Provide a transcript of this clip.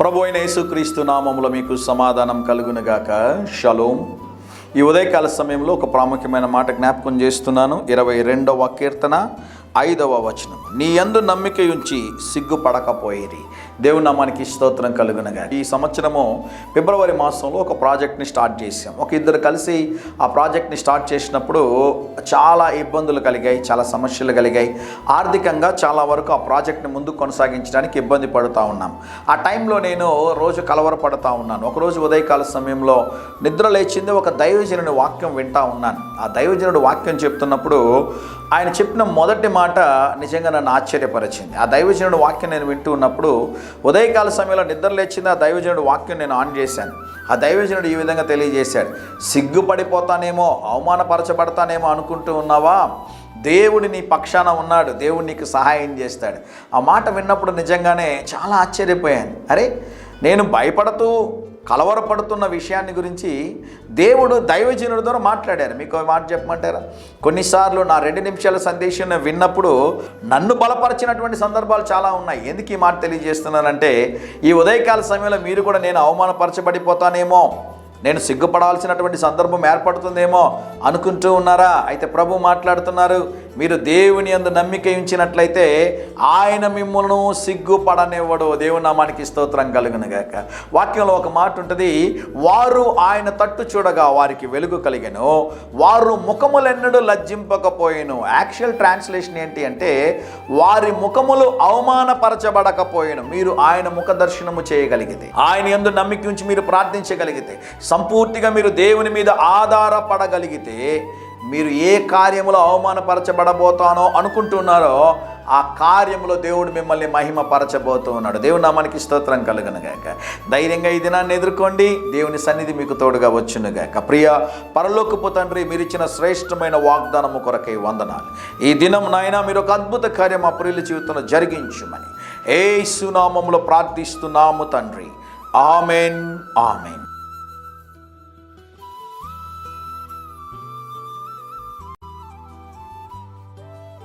ప్రభు అయిన యేసుక్రీస్తు నామములో మీకు సమాధానం కలుగునుగాక. షలోం. ఈ ఉదయకాల సమయంలో ఒక ప్రాముఖ్యమైన మాట జ్ఞాపకం చేస్తున్నాను. ఇరవై రెండవ కీర్తన ఐదవ వచనం. నీ యందు నమ్మిక ఉంచి సిగ్గుపడకపోయేది దేవుని నామానికి స్తోత్రం కలుగునగా ఈ సంవత్సరము ఫిబ్రవరి మాసంలో ఒక ప్రాజెక్ట్ని స్టార్ట్ చేసాం ఒక ఇద్దరు కలిసి ఆ ప్రాజెక్ట్ని స్టార్ట్ చేసినప్పుడు చాలా ఇబ్బందులు కలిగాయి చాలా సమస్యలు కలిగాయి. ఆర్థికంగా చాలా వరకు ఆ ప్రాజెక్ట్ని ముందుకు కొనసాగించడానికి ఇబ్బంది పడుతూ ఉన్నాం. ఆ టైంలో నేను రోజు కలవరపడతా ఉన్నాను. ఒకరోజు ఉదయకాల సమయంలో నిద్ర లేచింది ఒక దైవజనుడి వాక్యం వింటా ఉన్నాను. ఆ దైవజనుడు వాక్యం చెప్తున్నప్పుడు ఆయన చెప్పిన మొదటి మాట నిజంగా నన్ను ఆశ్చర్యపరిచింది. ఆ దైవజనుడు వాక్యం నేను వింటూ ఉన్నప్పుడు ఉదయకాల సమయంలో నిద్ర లేచింది ఆ దైవజనుడు వాక్యం నేను ఆన్ చేశాను. ఆ దైవజనుడు ఈ విధంగా తెలియజేశాడు. సిగ్గుపడిపోతానేమో అవమానపరచబడతానేమో అనుకుంటూ ఉన్నావా? దేవుడి నీ పక్షాన ఉన్నాడు. దేవుడు నీకు సహాయం చేస్తాడు. ఆ మాట విన్నప్పుడు నిజంగానే చాలా ఆశ్చర్యపోయాను. అరే నేను భయపడుతూ కలవరపడుతున్న విషయాన్ని గురించి దేవుడు దైవజనుడి ద్వారా మాట్లాడారు. మీకు మాట చెప్పమంటారా? కొన్నిసార్లు నా రెండు నిమిషాల సందేశం విన్నప్పుడు నన్ను బలపరిచినటువంటి సందర్భాలు చాలా ఉన్నాయి. ఎందుకు ఈ మాట తెలియజేస్తున్నానంటే ఈ ఉదయకాల సమయంలో మీరు కూడా నేను అవమానపరచబడిపోతానేమో. నేను సిగ్గుపడాల్సినటువంటి సందర్భం ఏర్పడుతుందేమో అనుకుంటూ ఉన్నారా? అయితే ప్రభు మాట్లాడుతున్నారు మీరు దేవుని అందు నమ్మిక ఉంచినట్లయితే ఆయన మిమ్మల్ని సిగ్గుపడనివ్వడు. దేవుని నామానికి స్తోత్రం కలుగునుగాక. వాక్యంలో ఒక మాట ఉంటుంది వారు ఆయన తట్టు చూడగా వారికి వెలుగు కలిగను. వారు ముఖములెన్నడూ లజ్జింపకపోయాను. యాక్చువల్ ట్రాన్స్లేషన్ ఏంటి అంటే వారి ముఖములు అవమానపరచబడకపోయాను. మీరు ఆయన ముఖ దర్శనము చేయగలిగితే ఆయన ఎందు నమ్మిక ఉంచి మీరు ప్రార్థించగలిగితే. సంపూర్తిగా మీరు దేవుని మీద ఆధారపడగలిగితే మీరు ఏ కార్యములో అవమానపరచబడబోతానో అనుకుంటున్నారో ఆ కార్యములో దేవుడు మిమ్మల్ని మహిమపరచబోతూ ఉన్నాడు దేవుడు నామానికి స్తోత్రం కలుగునుగాక ధైర్యంగా ఈ దినాన్ని ఎదుర్కోండి. దేవుని సన్నిధి మీకు తోడుగా వచ్చునుగాక ప్రియ పరలోకపు తండ్రి మీరు ఇచ్చిన శ్రేష్టమైన వాగ్దానము కొరకై వందనాలు. ఈ దినం నాయన మీరు ఒక అద్భుత కార్యం మా ప్రియుల జీవితంలో జరిగించుమని. ఏ సునామంలో ప్రార్థిస్తున్నాము తండ్రి. Amen amen.